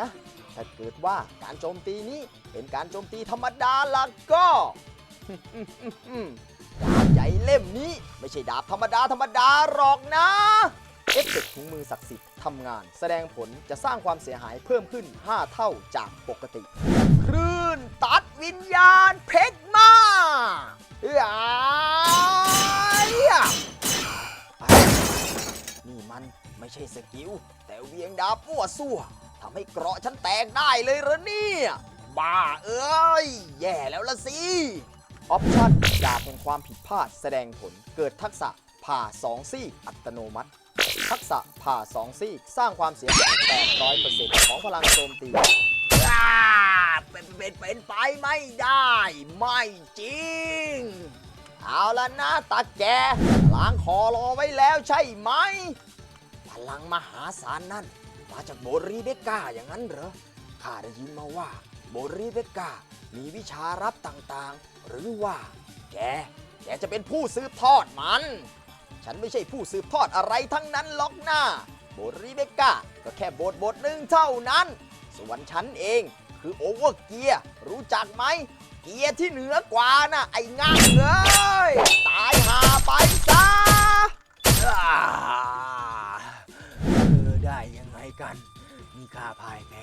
นะ ถ้าเกิดว่าการโจมตีนี้เป็นการโจมตีธรรมดาล่ะก็ดาบใหญ่เล่มนี้ไม่ใช่ดาบธรรมดาธรรมดาหรอกนะเอฟเฟกต์ถุงมือศักดิ์สิทธิ์ทำงาน แสดงผลจะสร้างความเสียหายเพิ่มขึ้น 5 เท่าจากปกติ คลื่นตัดวิญญาณเพชรมาเอ้ยนี่มันไม่ใช่สกิล แต่เวียงดาบมั่วซั่ว ทำให้เกราะฉันแตกได้เลยเหรอเนี่ย บ้าเอ้ย แย่แล้วละสิออปชั่นดาบแห่งความผิดพลาดแสดงผลเกิดทักษะผ่าสองซี่อัตโนมัติ ทักษะผ่าสองซี่สร้างความเสียหาย800%ของพลังโจมตีอ่าเป็นเป็นเป็นไปไม่ได้ ไม่จริง เอาละนะตาแกล้างคอรอไว้แล้วใช่ไหม พลังมหาศาลนั่น มาจากโบรีเบกาอย่างนั้นเหรอ ข้าได้ยินมาว่า โบรีเบกา มีวิชารับต่างๆ หรือว่า แก แกจะเป็นผู้สืบทอดมัน ฉันไม่ใช่ผู้สืบทอดอะไรทั้งนั้นหรอกนะโบรีเบกา ก็แค่บทบทหนึ่งเท่านั้น ส่วนฉันเองคือโอเวอร์เกียร์รู้จักไหม เกียร์ที่เหนือกว่าน่ะ ไอ้ง่างเอ้ยตายหาไปซะเออได้ยัง กัน มีข้าพ่ายแพ้